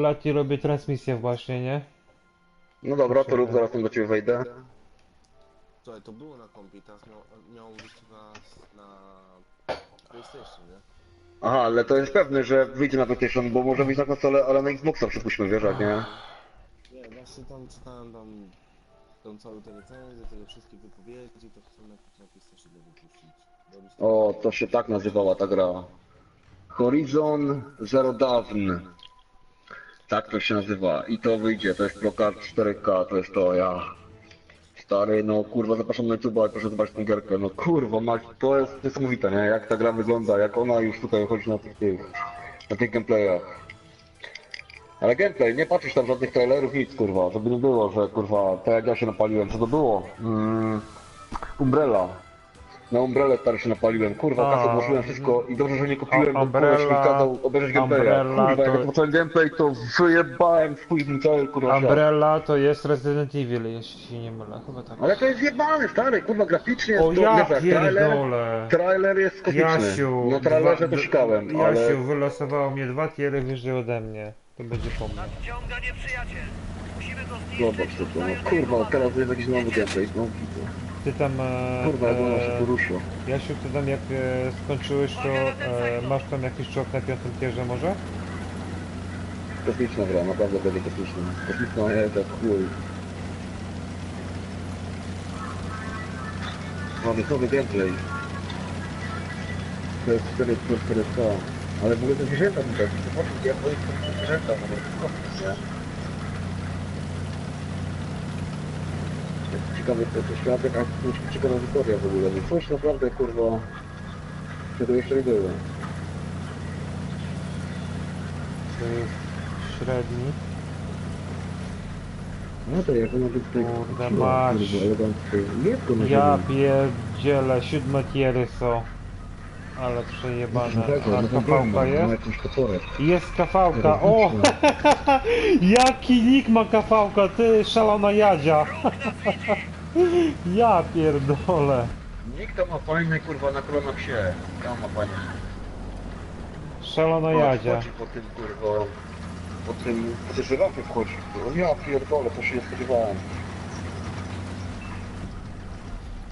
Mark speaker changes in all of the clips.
Speaker 1: Lati robię transmisję właśnie, nie?
Speaker 2: No dobra, to rób, zaraz tam do ciebie wejdę.
Speaker 3: Słuchaj, to było na kompie, teraz miał, miało być chyba na PlayStation, nie?
Speaker 2: Aha, ale to jest pewne, że wyjdzie na PlayStation, bo może wyjść na konsolę, ale na Xboxa przypuśćmy, wiesz jak, nie?
Speaker 3: Nie, właśnie tam czytałem tam, tam całe te recenzje, te wszystkie wypowiedzi, to chcą na, na PlayStation wypuścić. Robić
Speaker 2: O, to się tak nazywała ta gra. Horizon Zero Dawn. Tak to się nazywa. I to wyjdzie, to jest Procard 4K, to jest to, ja. Stary, no kurwa, zapraszam na YouTube, proszę zobaczyć tę gierkę. No kurwa, mać, to jest niesamowite, nie? Jak ta gra wygląda, jak ona już tutaj chodzi na tych, na tych gameplayach. Ale gameplay, nie patrzysz tam żadnych trailerów, nic kurwa, żeby nie było, że kurwa, tak jak ja się napaliłem, co to było? Mm, Umbrella. Na Umbrellę stary się napaliłem, kurwa, kasę włożyłem wszystko i dobrze, że nie kupiłem, bo
Speaker 1: Umbrella-
Speaker 2: koleś mi kazał obejrzeć gameplaya.
Speaker 1: Umbrella
Speaker 2: Kurwa, jak
Speaker 1: to-
Speaker 2: gameplay, to wyjebałem swój cały kurwa świat.
Speaker 1: Umbrella to jest Resident Evil, jeśli się nie mylę, chyba tak.
Speaker 2: Ale to jest jebany, stary, kurwa, graficznie jest
Speaker 1: O
Speaker 2: to,
Speaker 1: ja
Speaker 2: wiesz, jak trailer,
Speaker 1: pierdolę!
Speaker 2: trailer jest kosmiczny.
Speaker 1: Jasiu,
Speaker 2: Na trailerze
Speaker 1: dwa-
Speaker 2: to sikałem,
Speaker 1: Jasiu,
Speaker 2: ale...
Speaker 1: wylosowało mnie dwa tiery wyżej ode mnie. To będzie po mnie.
Speaker 4: Nadciąga nieprzyjaciel. Musimy go
Speaker 2: Zobacz
Speaker 4: zniszczyć.
Speaker 2: tylko, no kurwa, teraz jest jakiś nowy gameplay, no widzę.
Speaker 1: Ty tam, e,
Speaker 2: Kurwa, jak ona się
Speaker 1: e,
Speaker 2: poruszyła.
Speaker 1: Jasiu, ty tam jak e, skończyłeś, to e, masz tam jakiś czołg na piątym tierze może?
Speaker 2: Kosmiczna gra, naprawdę będzie kosmiczna. Kosmiczna, ja tak chuj. Mamy nowy gameplay. To jest 4 plus 4K. Ale w ogóle te zwierzęta tutaj, zobaczcie, jak to jest te zwierzęta, no to kosmos, nie? Jest Ciekawy to, to świat, jaka ciekawa historia w ogóle. Coś naprawdę, kurwa, czego jeszcze nie było.
Speaker 1: To jest średni.
Speaker 2: No to jak ona tutaj...
Speaker 1: Kurde,
Speaker 2: wróciła,
Speaker 1: masz.
Speaker 2: kurwa, elegancko. Jest to na
Speaker 1: Ja
Speaker 2: ziemi.
Speaker 1: pierdzielę, siódme tiery są. Ale przejebane.
Speaker 2: Tego,
Speaker 1: A
Speaker 2: no to
Speaker 1: kafałka
Speaker 2: ma
Speaker 1: jest?
Speaker 2: jakąś kaporę.
Speaker 1: Jest kafałka, o! Jaki nick ma kafałka, ty szalona jadzia! Ja pierdolę.
Speaker 2: Nikt to ma fajne kurwa na kolana psie. Tam ma fajnie.
Speaker 1: Szalona jadzia.
Speaker 2: Wchodzi po tym kurwa. Po tym. Po tej żyrafie wchodzi. Ja pierdolę, to się nie spodziewałem.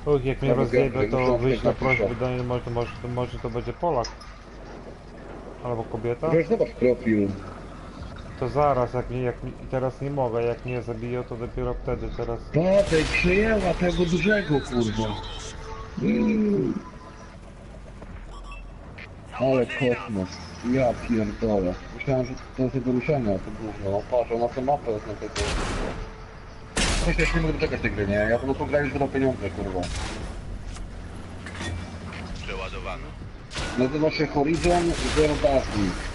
Speaker 1: Uch, jak mnie rozjebie,
Speaker 2: gęby,
Speaker 1: to wyjść na
Speaker 2: napisać.
Speaker 1: prośbę do niej, może, może, może to będzie Polak. Albo kobieta?
Speaker 2: Wiesz, zobacz profil.
Speaker 1: To zaraz, jak, nie, jak nie- teraz nie mogę, jak mnie zabiją, to dopiero wtedy, teraz...
Speaker 2: Tatek przyjęła tego dużego kurwa. Mm. Ale kosmos. Ja pierdolę. Myślałem, że to jest do ruszenia, to gówno. No patrz, ona co mapę jest na tego. Myślę, że nie mogę doczekać tej gry, nie? Ja to grałem już za pieniądze, kurwa.
Speaker 5: Przeładowano.
Speaker 2: Nazywa się Horizon Zero Dawn.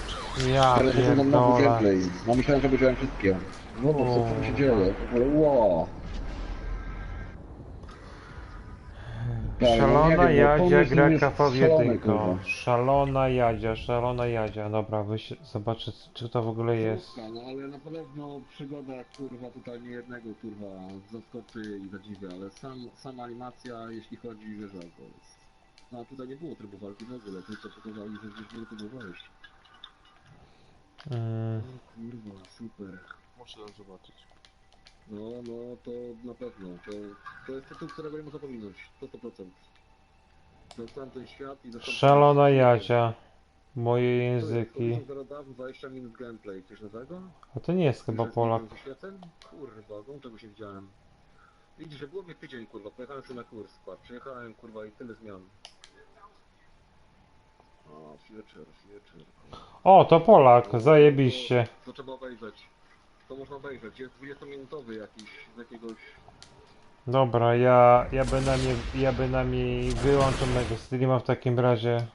Speaker 1: Ja
Speaker 2: Ale to są nowy
Speaker 1: pierdolę.
Speaker 2: gameplay. No myślałem, że będziemy wszystkie. No bo co, tu się dzieje? W ogóle, wow. Tak, no
Speaker 1: Szalona
Speaker 2: wiem, bo
Speaker 1: Jadzia
Speaker 2: pomysł
Speaker 1: gra
Speaker 2: jest szalony,
Speaker 1: jedynką.
Speaker 2: kurwa.
Speaker 1: Szalona Jadzia, szalona Jadzia. Dobra, wyś... zobaczę czy to w ogóle jest.
Speaker 2: No ale na pewno przygoda kurwa tutaj nie jednego kurwa zaskoczy i zadziwia, ale sam, sama animacja jeśli chodzi wiesz o to jest. No a tutaj nie było trybu walki w ogóle, tylko pokazali, że gdzieś było trybu wejść.
Speaker 1: Mm,
Speaker 2: Kurwa, super.
Speaker 3: Muszę tam zobaczyć.
Speaker 2: No, no to na pewno. To, to jest tytuł, którego nie można pominąć. To 100%. Dostałem ten świat i dostałem...
Speaker 1: szalona Jadzia. Moje
Speaker 2: To jest
Speaker 1: języki.
Speaker 2: Dawn, 20 minut gameplay. Coś nowego?
Speaker 1: A to nie jest chyba
Speaker 2: Że
Speaker 1: Polak.
Speaker 2: Kurwa, no tego się widziałem. Widzisz, że było mnie tydzień, kurwa, pojechałem sobie na kurs, patrz, przyjechałem, kurwa, i tyle zmian. O, future, future.
Speaker 1: O, to Polak, zajebiście.
Speaker 2: To trzeba obejrzeć. To można obejrzeć, jest 20-minutowy jakiś, z jakiegoś...
Speaker 1: Dobra, ja, ja bynajmniej, ja bynajmniej wyłączę mego streama w takim razie.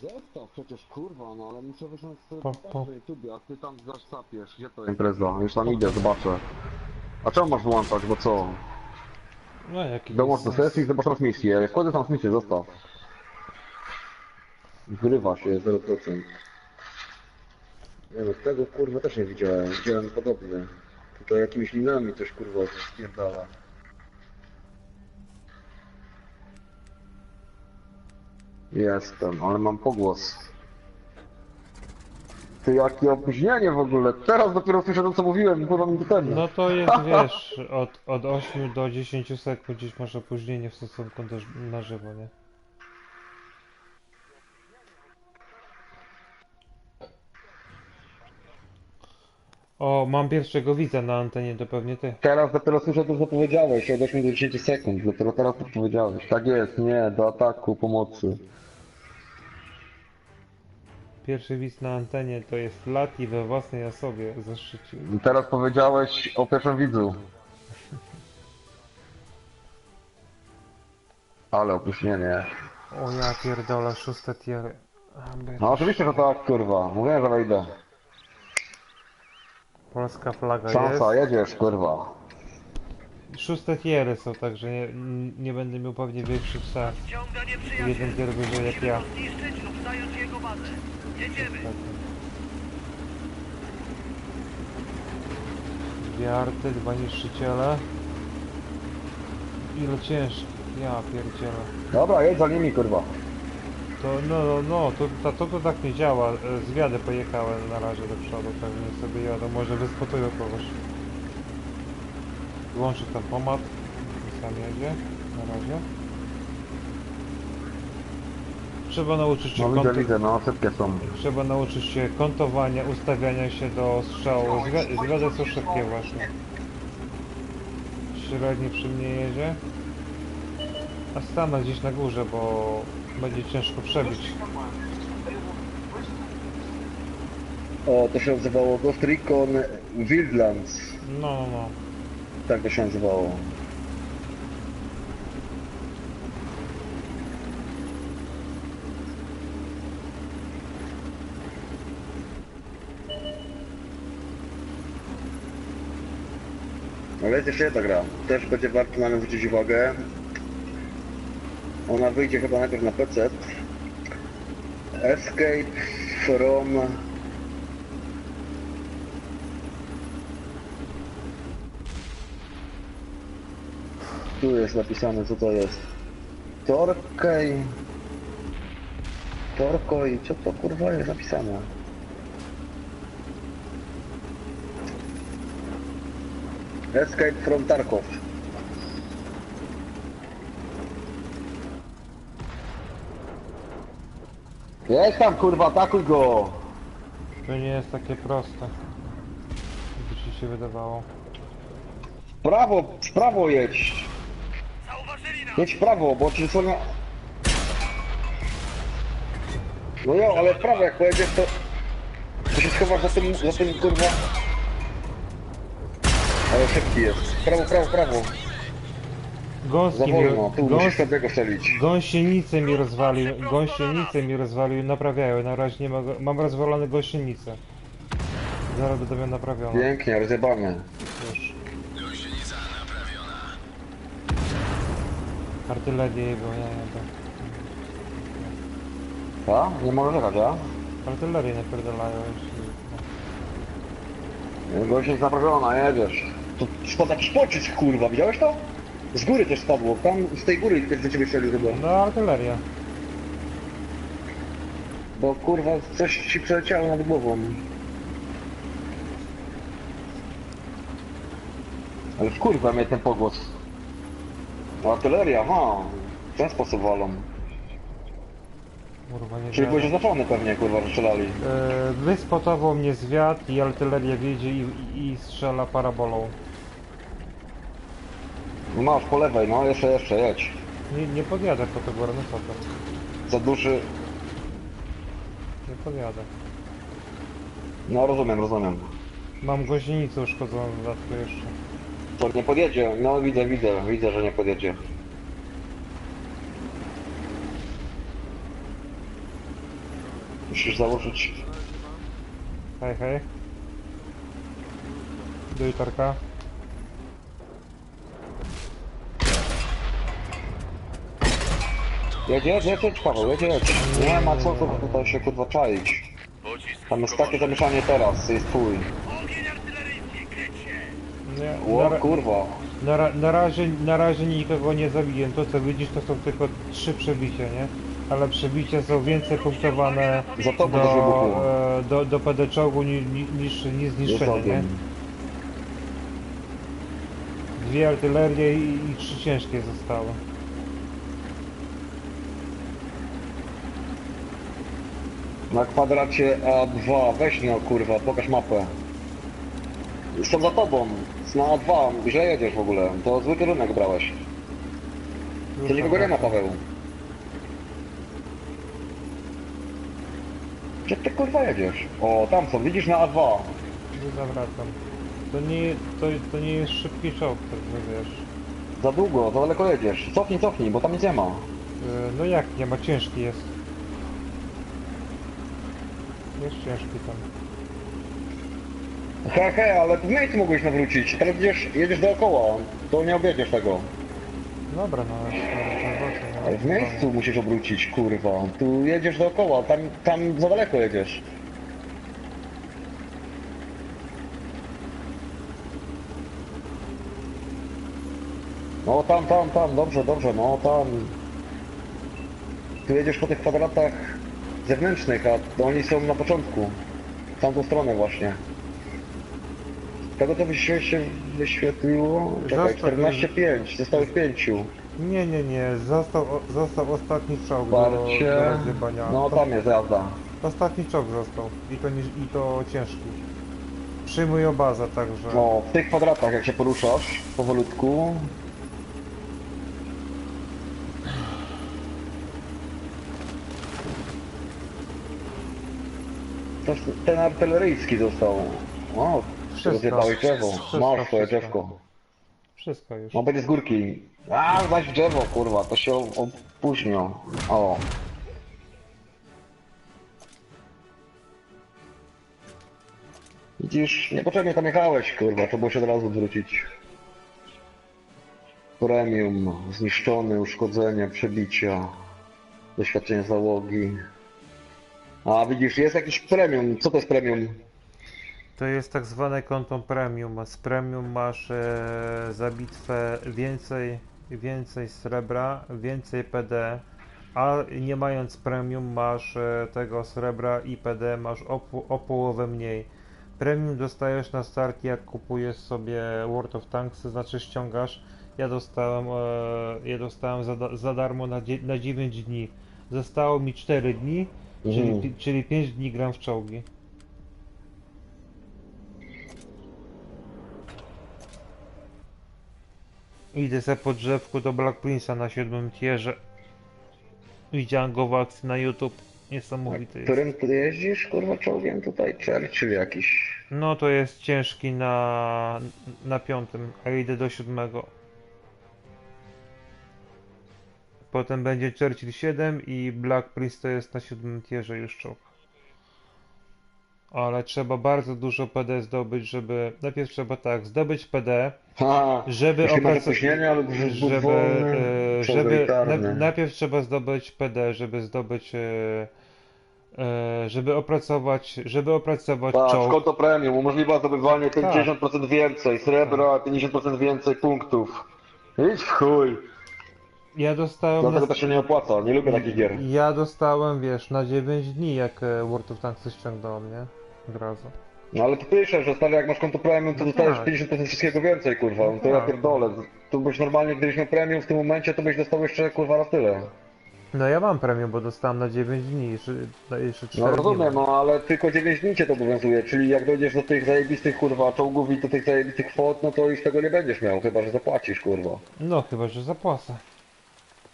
Speaker 2: Zostaw przecież, kurwa, no ale muszę wysiąść sobie
Speaker 1: Po-
Speaker 2: po, na YouTubie, a ty tam zasapiesz, gdzie to jest? Impreza, już tam idę, zobaczę. A czemu masz wyłączać, bo co?
Speaker 1: No jaki
Speaker 2: Dołącz do sesji, zobacz transmisję. Jak wchodzę transmisję, zostaw. Wyrywa się 0%. Nie no, tego kurwa też nie widziałem. Widziałem podobne. Tutaj jakimiś linami coś kurwa spierdala. Jestem, ale mam pogłos. Ty jakie opóźnienie w ogóle. Teraz dopiero słyszę to co mówiłem, kurwa mi ten.
Speaker 1: No to jest, wiesz, od, od 8 do 10 sekund gdzieś masz opóźnienie w stosunku do, na żywo, nie? O, mam pierwszego widza na antenie, to pewnie ty.
Speaker 2: Teraz dopiero słyszę to co powiedziałeś, od 8 do 10 sekund. Dopiero teraz to powiedziałeś. Tak jest, nie, do ataku, pomocy.
Speaker 1: Pierwszy widz na antenie to jest lat i we własnej osobie zaszczycił.
Speaker 2: Teraz powiedziałeś o pierwszym widzu. Ale opóźnienie.
Speaker 1: O ja pierdolę, szóste tier. Amber.
Speaker 2: No oczywiście, że tak, kurwa. Mówiłem, że wejdę.
Speaker 1: Polska flaga jest.
Speaker 2: Szansa, jedziesz, kurwa.
Speaker 1: Szóste tiery są, także nie, nie będę miał pewnie większych szans.
Speaker 4: Nieprzyjaciel.
Speaker 1: Jeden tier wyżej jak
Speaker 4: Musimy
Speaker 1: ja.
Speaker 4: go zniszczyć lub zająć jego bazę. Jedziemy.
Speaker 1: Dwie arty, dwa niszczyciele. Ile ciężkich, ja pierdzielę.
Speaker 2: Dobra, jedź za nimi, kurwa.
Speaker 1: To no, no, no to, to, to, tak nie działa. E, Zwiady pojechały na razie do przodu, więc sobie jadą. Może wyspotują kogoś. Włączy ten pomad. Sam jedzie. Na razie. Trzeba nauczyć się
Speaker 2: No widzę, widzę, no są.
Speaker 1: Trzeba nauczyć się kontowania, ustawiania się do strzału. Zwi- Zwiady są szybkie właśnie. Średni przy mnie jedzie. A stanę gdzieś na górze, bo będzie ciężko przebić.
Speaker 2: O, to się nazywało Ghost Recon Wildlands.
Speaker 1: No, no, no.
Speaker 2: Tak to się nazywało. Ale jest jeszcze jedna gra. Też będzie warto na nią zwrócić uwagę. Ona wyjdzie chyba najpierw na PC. Escape from Tu jest napisane co to jest. Torkej. Torkoj, co to kurwa jest napisane? Escape from Tarkov. Jedź tam kurwa, atakuj go!
Speaker 1: To nie jest takie proste. Jakby ci się wydawało.
Speaker 2: W prawo, w prawo jedź! Jedź w prawo, bo ci słania... No jo, ale w prawo jak pojedziesz to... To się schowasz za tym, za tym kurwa... Ale szybki jest. Prawo, prawo, prawo. Za
Speaker 1: Gąski mi,
Speaker 2: wolno,
Speaker 1: gąs,
Speaker 2: strzelić.
Speaker 1: gąsienicę mi rozwalił, gąsienicę mi rozwalił, naprawiają. Na razie nie mogę, mam rozwalone gąsienicę. Zaraz będę miał naprawione.
Speaker 2: Pięknie, rozjebane.
Speaker 1: Już. Artylerię jego, ja jadę.
Speaker 2: A? Nie mogę jechać, a?
Speaker 1: Artylerię napierdalają jeśli...
Speaker 2: Gość jest naprawiona, jedziesz. To spadł jakiś pocisk, kurwa, widziałeś to? Z góry też spadło, tam z tej góry ktoś do ciebie strzelił chyba.
Speaker 1: No artyleria.
Speaker 2: Bo kurwa coś ci przeleciało nad głową. Ale kurwa mnie ten pogłos. No, Artyleria, ha. W ten sposób walą.
Speaker 1: Kurwa nie
Speaker 2: Czyli byłeś oznaczony pewnie, kurwa, że strzelali.
Speaker 1: E, Wyspotował mnie zwiat i artyleria wiedzie i, i strzela parabolą.
Speaker 2: No masz po lewej, no jeszcze, jeszcze, jedź.
Speaker 1: Nie, nie podjadę po to górę, no co to?
Speaker 2: Za duży...
Speaker 1: Nie podjadę.
Speaker 2: No rozumiem, rozumiem.
Speaker 1: Mam gąsienicę uszkodzoną w dodatku jeszcze.
Speaker 2: To nie podjedzie, no widzę, widzę, widzę, że nie podjedzie. Musisz założyć...
Speaker 1: Hej, hej. Do jutarka.
Speaker 2: Jedź, jedź, jedź, jedź, Paweł, jedź, jedź. Nie ma co tu- tutaj się kurwa czaić. Tam jest takie zamieszanie teraz, jest
Speaker 4: się.
Speaker 1: Nie, na,
Speaker 2: O
Speaker 1: ra-
Speaker 2: kurwa.
Speaker 1: na, ra- na, razie, na razie nikogo nie zabiję. To co widzisz to są tylko trzy przebicia, nie? Ale przebicia są więcej punktowane
Speaker 2: Za tobą też
Speaker 1: do,
Speaker 2: wybuchło.
Speaker 1: e, do, do PD czołgu ni, ni, niż, niż zniszczenie, nie? Dwie artylerie i, i trzy ciężkie zostały.
Speaker 2: Na kwadracie A2, weź no kurwa, pokaż mapę. Są za tobą, na A2, źle jedziesz w ogóle, to zły kierunek brałeś. To nikogo nie ma,
Speaker 1: zawracam.
Speaker 2: Paweł. Gdzie ty kurwa jedziesz? O, tam są, widzisz na A2.
Speaker 1: Już zawracam. To nie, to, to nie jest szybki czołg, także wiesz.
Speaker 2: Za długo, za daleko jedziesz. Cofnij, cofnij, bo tam nic nie ma.
Speaker 1: E, No jak, nie ma, ciężki jest. Jest ciężki tam.
Speaker 2: He, he, ale w miejscu mogłeś nawrócić. Teraz jedziesz, jedziesz dookoła, to nie objedziesz tego.
Speaker 1: Dobra, no ale to
Speaker 2: Ale w miejscu musisz obrócić, kurwa. Tu jedziesz dookoła, tam, tam za daleko jedziesz. No tam, tam, tam, dobrze, dobrze, no tam. Tu jedziesz po tych kwadratach zewnętrznych, a oni są na początku. W tamtą stronę właśnie. Tego to by się się wyświetliło? Czekaj,
Speaker 1: Zostaw-
Speaker 2: 14,5, zostały w 5.
Speaker 1: Nie, nie, nie, został, o- został ostatni czołg do, do rozjebania.
Speaker 2: No tam jest jazda.
Speaker 1: Ostatni czołg został i to, nie, i to ciężki. Przyjmują bazę także.
Speaker 2: No, w tych kwadratach jak się poruszasz, powolutku. Też ten artyleryjski został. O, rozjebałeś drzewo.
Speaker 1: Wszystko,
Speaker 2: Masz twoje
Speaker 1: wszystko.
Speaker 2: drzewko.
Speaker 1: Wszystko już.
Speaker 2: No będzie z górki. A, zaś drzewo, kurwa, to się opóźnią. O. Widzisz, niepotrzebnie tam jechałeś, kurwa, to było się od razu wrócić. Premium, zniszczony, uszkodzenie, przebicia, doświadczenie załogi. A widzisz, jest jakiś premium. Co to jest premium?
Speaker 1: To jest tak zwane konto premium. Z premium masz e, za bitwę więcej, więcej srebra, więcej PD, a nie mając premium masz e, tego srebra i PD masz o, o połowę mniej. Premium dostajesz na start jak kupujesz sobie World of Tanks, to znaczy ściągasz. Ja dostałem, e, ja dostałem za, za darmo na, na 9 dni. Zostało mi 4 dni, czyli,
Speaker 2: Mhm.
Speaker 1: pi- czyli 5 dni gram w czołgi. Idę sobie po drzewku do Black Prince'a na siódmym tierze. Widziałem go w akcji na YouTube. Niesamowity jest.
Speaker 2: Którym ty jeździsz, kurwa, czołgiem tutaj? Churchill jakiś.
Speaker 1: No to jest ciężki na, na piątym, a idę do siódmego. Potem będzie Churchill 7 i Black Prince to jest na siódmym tierze już czołg. Ale trzeba bardzo dużo PD zdobyć, żeby... Najpierw trzeba tak, zdobyć PD,
Speaker 2: Ha,
Speaker 1: żeby opracować...
Speaker 2: ale żeby, wolny,
Speaker 1: e, żeby na, najpierw trzeba zdobyć PD, żeby zdobyć, e, e, żeby opracować, żeby opracować
Speaker 2: Tak,
Speaker 1: czołg.
Speaker 2: konto premium umożliwia zdobywanie 50% więcej, srebra 50% więcej punktów. Idź w chuj.
Speaker 1: Ja dostałem,
Speaker 2: Dlatego
Speaker 1: na,
Speaker 2: to się nie opłaca, nie lubię takich gier.
Speaker 1: ja dostałem, wiesz, na 9 dni, jak e, World of Tanks ściągnąłem, nie? Od razu.
Speaker 2: No ale ty piszesz, że stary jak masz konto premium, to
Speaker 1: No
Speaker 2: dostajesz
Speaker 1: tak.
Speaker 2: 50% wszystkiego więcej, kurwa. No to ja
Speaker 1: tak.
Speaker 2: pierdolę. Tu byś normalnie, gdybyś miał premium w tym momencie, to byś dostał jeszcze, kurwa, raz tyle.
Speaker 1: No ja mam premium, bo dostałem na 9 dni, jeszcze, jeszcze 4
Speaker 2: No
Speaker 1: dni.
Speaker 2: rozumiem, no ale tylko 9 dni cię to obowiązuje, czyli jak dojdziesz do tych zajebistych, kurwa, czołgów i do tych zajebistych kwot, no to już tego nie będziesz miał, chyba, że zapłacisz, kurwa.
Speaker 1: No chyba, że zapłacę.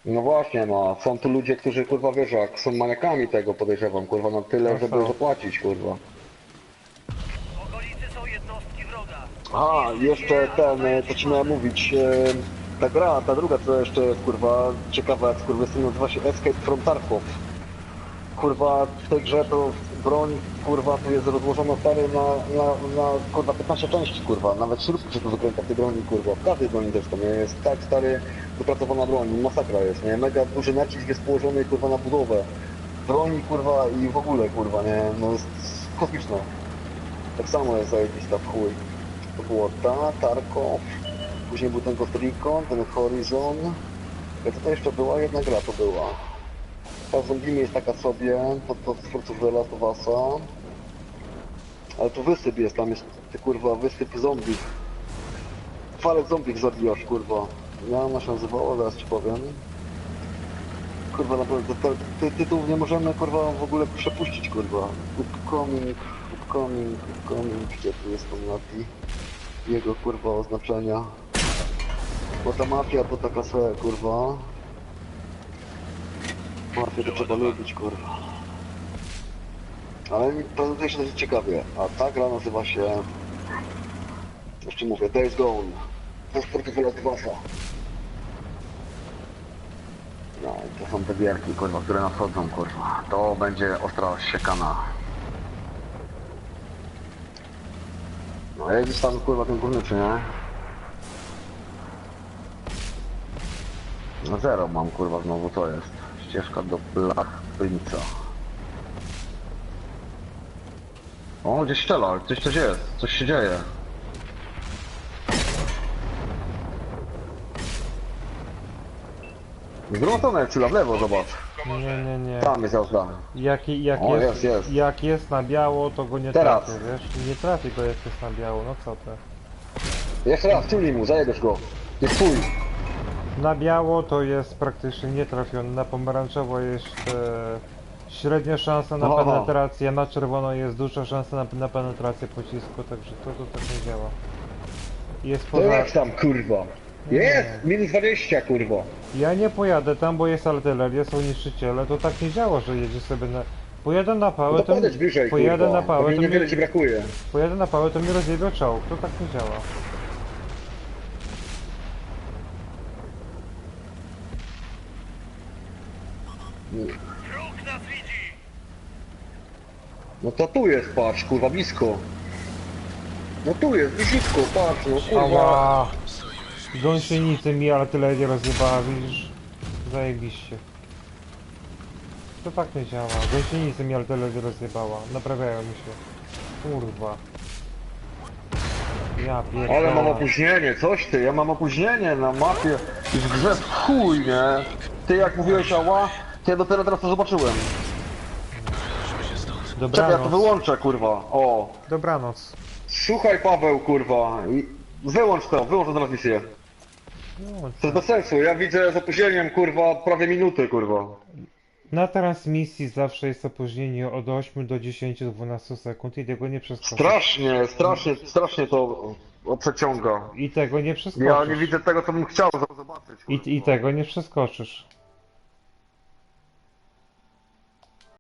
Speaker 2: No właśnie, no, są tu ludzie, którzy kurwa wiesz, jak są maniakami tego podejrzewam, kurwa, na tyle,
Speaker 1: No
Speaker 2: żeby
Speaker 1: są.
Speaker 2: zapłacić, kurwa.
Speaker 4: W okolicy są jednostki wroga.
Speaker 2: A, jeszcze ten, e, co ci miałem mówić, e, ta gra, ta druga, co jeszcze jest, kurwa, ciekawa, jak kurwa, jest, nazywa się Escape from Tarkov. Kurwa, w tej grze to broń, kurwa, tu jest rozłożona stary na, na, na kurwa, 15 części, kurwa, nawet śrubki się tu wykręca w tej broni, kurwa, w każdej broni zresztą, nie, jest tak stary, wypracowana broń, masakra jest, nie, mega duży nacisk jest położony, kurwa, na budowę broni, kurwa, i w ogóle, kurwa, nie, no, jest kosmiczne. Tak samo jest zajebista w chuj. To było ta, Tarkov, później był ten Ghost ten Horizon. Co to jeszcze była? Jedna gra to była. Ta zombie jest taka sobie, to, to z twórców The Last of Us'a. Ale to wysyp jest, tam jest, ty kurwa, wysyp zombie. Falę zombie zabijasz, kurwa. Ja ona się nazywała, zaraz ci powiem. Kurwa, naprawdę, to, ty, tytułów nie możemy, kurwa, w ogóle przepuścić, kurwa. Upcoming, upcoming, upcoming, gdzie tu jest napi? Jego, kurwa, oznaczenia. Bo ta mafia to taka sobie, kurwa. Mafię to trzeba lubić, kurwa. Ale prezentuje się dosyć ciekawie. A ta gra nazywa się... Jeszcze mówię, Days Gone. To z portfela Dwasa. No to są te wierki, kurwa, które nadchodzą, kurwa. To będzie ostra siekana. No jedziesz tam, kurwa, ten górny, czy nie? No zero mam, kurwa, znowu, co jest? Ścieżka do Plachpynica. O, gdzieś strzela, gdzieś coś jest, coś się dzieje. W drugą stronę strzela, w lewo, zobacz.
Speaker 1: Nie, nie, nie.
Speaker 2: Tam jest jazda.
Speaker 1: Jak, jak,
Speaker 2: O,
Speaker 1: jest,
Speaker 2: jest, jest.
Speaker 1: jak jest na biało, to go nie
Speaker 2: Teraz.
Speaker 1: trafię, wiesz? Nie trafię go jak jest na biało, no co ty.
Speaker 2: Jeszcze raz, ciuli mu, zajebiesz go. Jest twój.
Speaker 1: Na biało to jest praktycznie nietrafiony, na pomarańczowo jest e, średnia szansa na
Speaker 2: Aha.
Speaker 1: penetrację, na czerwono jest duża szansa na, na penetrację pocisku, także to, to tak nie działa. Jest
Speaker 2: To
Speaker 1: poza...
Speaker 2: jak tam, kurwa? Jest! Minus 20, kurwa.
Speaker 1: Ja nie pojadę tam, bo jest artyleria, są niszczyciele, to tak nie działa, że jedzie sobie na... Pojadę na
Speaker 2: No
Speaker 1: pałę,
Speaker 2: to podejdź bliżej,
Speaker 1: Pojadę
Speaker 2: kurwa.
Speaker 1: na pałę, to
Speaker 2: niewiele
Speaker 1: mnie-
Speaker 2: ci brakuje.
Speaker 1: Pojadę na pałę, to mi rozjebie czołg, to tak nie działa.
Speaker 4: Wróg nas widzi!
Speaker 2: No to tu jest, patrz, kurwa, blisko. No tu jest, bliziutko, patrz, no kurwa.
Speaker 1: Ała! Gąsienicy mi artylerię rozjebała, widzisz? Zajebiście. To tak nie działa. Gąsienicy mi artylerię rozjebała. Naprawiają mi się. Kurwa. Ja pierdolę.
Speaker 2: Ale mam opóźnienie, coś ty, ja mam opóźnienie na mapie. Już grze w chuj, nie? Ty jak mówiłeś ała, to ja dopiero teraz to zobaczyłem. Czekaj, ja to
Speaker 1: Dobranoc.
Speaker 2: wyłączę, kurwa. O.
Speaker 1: Dobranoc.
Speaker 2: Słuchaj Paweł, kurwa. i- Wyłącz to, wyłącz tę transmisję.
Speaker 1: No,
Speaker 2: To jest bez sensu, ja widzę z opóźnieniem, kurwa, prawie minuty, kurwa.
Speaker 1: Na transmisji zawsze jest opóźnienie od 8 do 10-12 sekund i tego nie przeskoczysz.
Speaker 2: Strasznie, strasznie, strasznie to przeciąga.
Speaker 1: I tego nie
Speaker 2: Ja
Speaker 1: przeskoczysz.
Speaker 2: nie widzę tego, co bym chciał zobaczyć.
Speaker 1: I, I tego nie przeskoczysz.